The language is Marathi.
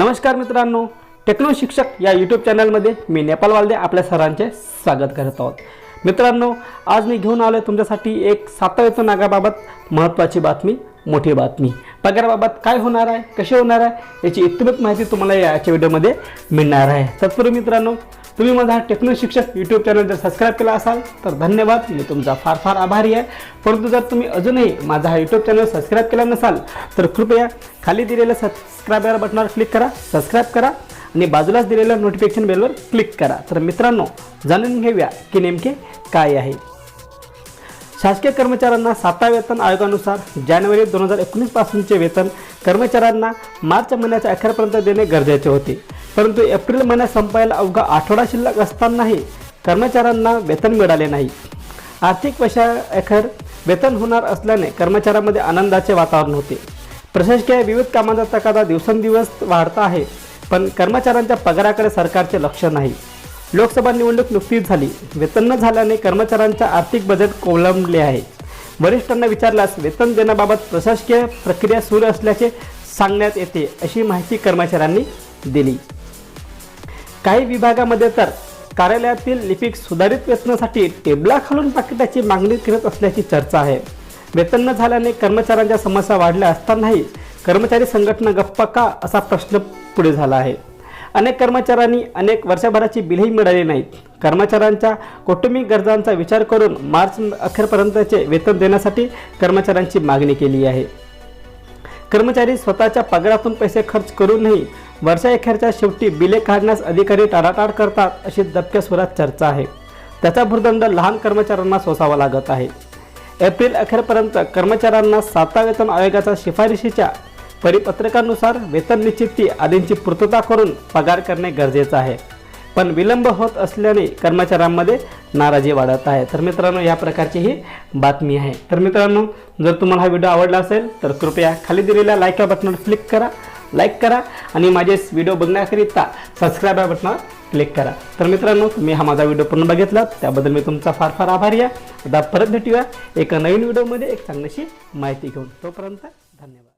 नमस्कार मित्रांनो टेक्नो शिक्षक या यूट्यूब चॅनलमध्ये मी नेपाल वालदे आपल्या सरांचे स्वागत करत आहोत. मित्रांनो आज मी घेऊन आलो आहे तुमच्यासाठी एक सातव्या नागाबाबत महत्त्वाची बातमी मोठी बातमी. पगाराबाबत काय होणार आहे कसे होणार आहे याची इत्तमत माहिती तुम्हाला याच्या व्हिडिओमध्ये मिळणार आहे. तत्पूर्वी मित्रांनो तुम्ही माझा टेक्नो शिक्षक यूट्यूब चॅनल जर सबस्क्राईब केला असाल तर धन्यवाद. मी तुमचा फार फार आभारी आहे. परंतु जर तुम्ही अजूनही माझा हा यूट्यूब चॅनल सबस्क्राईब केला नसाल तर कृपया खाली दिलेल्या सबस्क्राईबर बटनावर क्लिक करा सबस्क्राईब करा आणि बाजूलाच दिलेल्या नोटिफिकेशन बेलवर क्लिक करा. तर मित्रांनो जाणून घेऊया की नेमके काय आहे. शासकीय कर्मचाऱ्यांना सातव्या वेतन आयोगानुसार जानेवारी दोन हजार एकोणीसपासूनचे वेतन कर्मचाऱ्यांना मार्च महिन्याच्या अखेरपर्यंत देणे गरजेचे होते. परंतु एप्रिल महिन्यात संपायला अवघा आठवडा शिल्लक असतानाही कर्मचाऱ्यांना वेतन मिळाले नाही. आर्थिक वर्षा वेतन होणार असल्याने कर्मचाऱ्यांमध्ये आनंदाचे वातावरण होते. प्रशासकीय विविध कामांचा तकादा दिवसेंदिवस वाढता आहे पण कर्मचाऱ्यांच्या पगाराकडे सरकारचे लक्ष नाही. लोकसभा निवडणूक नुकतीच झाली. वेतन न झाल्याने कर्मचाऱ्यांच्या आर्थिक बजेट कोलंबले आहे. वरिष्ठांना विचारल्यास वेतन देण्याबाबत प्रशासकीय प्रक्रिया सुरू असल्याचे सांगण्यात येते अशी माहिती कर्मचाऱ्यांनी दिली. काही विभागामध्ये तर कार्यालयातील लिपिक सुधारित वेतनासाठी टेबलाखालून पाकिटाची मागणी करत असल्याची चर्चा आहे. वेतन न झाल्याने कर्मचाऱ्यांच्या समस्या वाढल्या असतानाही कर्मचारी संघटना गप्पा का असा प्रश्न पुढे झाला आहे. अनेक कर्मचाऱ्यांनी अनेक वर्षभराची बिलही मिळाली नाहीत. कर्मचाऱ्यांच्या कौटुंबिक गरजांचा विचार करून मार्च अखेरपर्यंतचे वेतन देण्यासाठी कर्मचाऱ्यांची मागणी केली आहे. कर्मचारी स्वतःच्या पगारातून पैसे खर्च करूनही वर्षाअखेरच्या शेवटी बिले काढण्यास अधिकारी टाळाटाळ करतात अशी दबक्या सुरात चर्चा आहे. त्याचा भूर्दंड लहान कर्मचाऱ्यांना सोसावा लागत आहे. एप्रिल अखेरपर्यंत कर्मचाऱ्यांना सातवा वेतन आयोगाच्या शिफारशीच्या परिपत्रकानुसार वेतन निश्चिती आदींची पूर्तता करून पगार करणे गरजेचं आहे. पण विलंब होत असल्याने कर्मचाऱ्यांमध्ये नाराजी वाढत आहे. तर मित्रांनो या प्रकारची ही बातमी आहे. तर मित्रांनो जर तुम्हाला हा व्हिडिओ आवडला असेल तर कृपया खाली दिलेल्या लाईक या बटनवर क्लिक करा. लाईक करा आणि माझे व्हिडिओ बघण्याकरिता सबस्क्राईब या बटनावर क्लिक करा. तर मित्रांनो तुम्ही हा माझा व्हिडिओ पूर्ण बघितला त्याबद्दल मी तुमचा फार फार आभारी आहे. आता परत भेटूया एका नवीन व्हिडिओमध्ये एक चांगलीशी माहिती घेऊन. तोपर्यंत धन्यवाद.